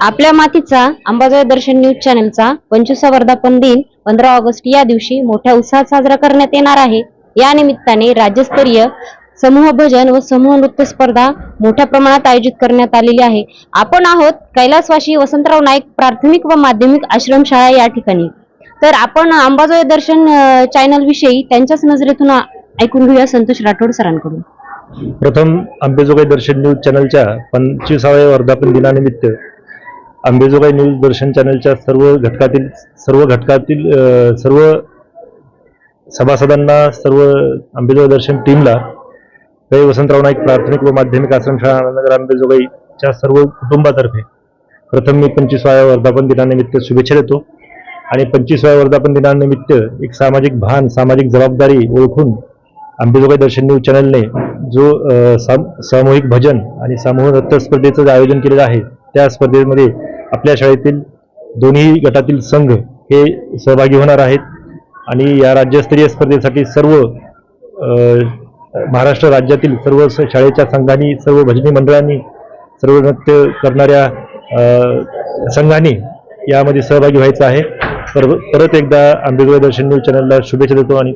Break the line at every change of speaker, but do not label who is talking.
आपल्या मातीचा अंबाजोगाई दर्शन न्यूज चॅनलचा पंचवीसा वर्धापन दिन पंधरा ऑगस्ट या दिवशी मोठ्या उत्साहात साजरा करण्यात येणार आहे. या निमित्ताने राज्यस्तरीय समूह भजन व समूह नृत्य स्पर्धा मोठ्या प्रमाणात आयोजित करण्यात आलेली आहे. आपण आहोत कैलासवाशी वसंतराव नाईक प्राथमिक व माध्यमिक आश्रमशाळा या ठिकाणी. तर आपण अंबाजोगाई दर्शन चॅनल विषयी त्यांच्याच नजरेतून ऐकून घेऊया संतोष राठोड सरांकडून.
प्रथम अंबाजोगाई दर्शन न्यूज चॅनलच्या पंचवीसाव्या वर्धापन दिनानिमित्त आंबेजोगाई न्यूज दर्शन चॅनलच्या सर्व घटकातील सर्व घटकातील सर्व सभासदांना सर्व अंबेजोगाई दर्शन टीमला कै वसंतराव नाईक प्राथमिक व माध्यमिक आश्रमशाळा आनंदनगर आंबेजोगाईच्या सर्व कुटुंबातर्फे प्रथम मी पंचवीसाव्या वर्धापन दिनानिमित्त शुभेच्छा देतो. आणि पंचवीसाव्या वर्धापन दिनानिमित्त एक सामाजिक भान सामाजिक जबाबदारी ओळखून आंबेजोगाई दर्शन न्यूज चॅनलने जो साम- सामूहिक भजन आणि सामूहिक नृत्य स्पर्धेचं जे आयोजन केलेलं आहे त्या स्पर्धेमध्ये आपल्या शाळेतील दोन्ही गटातील संघ हे सहभागी होणार आहेत आणि या राज्यस्तरीय स्पर्धेसाठी सर्व महाराष्ट्र राज्यातील सर्व स- शाळेच्या संघांनी सर्व भजनी मंडळांनी सर्व नृत्य करणाऱ्या संघांनी यामध्ये सहभागी व्हायचं आहे. तर परत एकदा आंबेजोगाई दर्शन न्यूज चॅनलला शुभेच्छा देतो आणि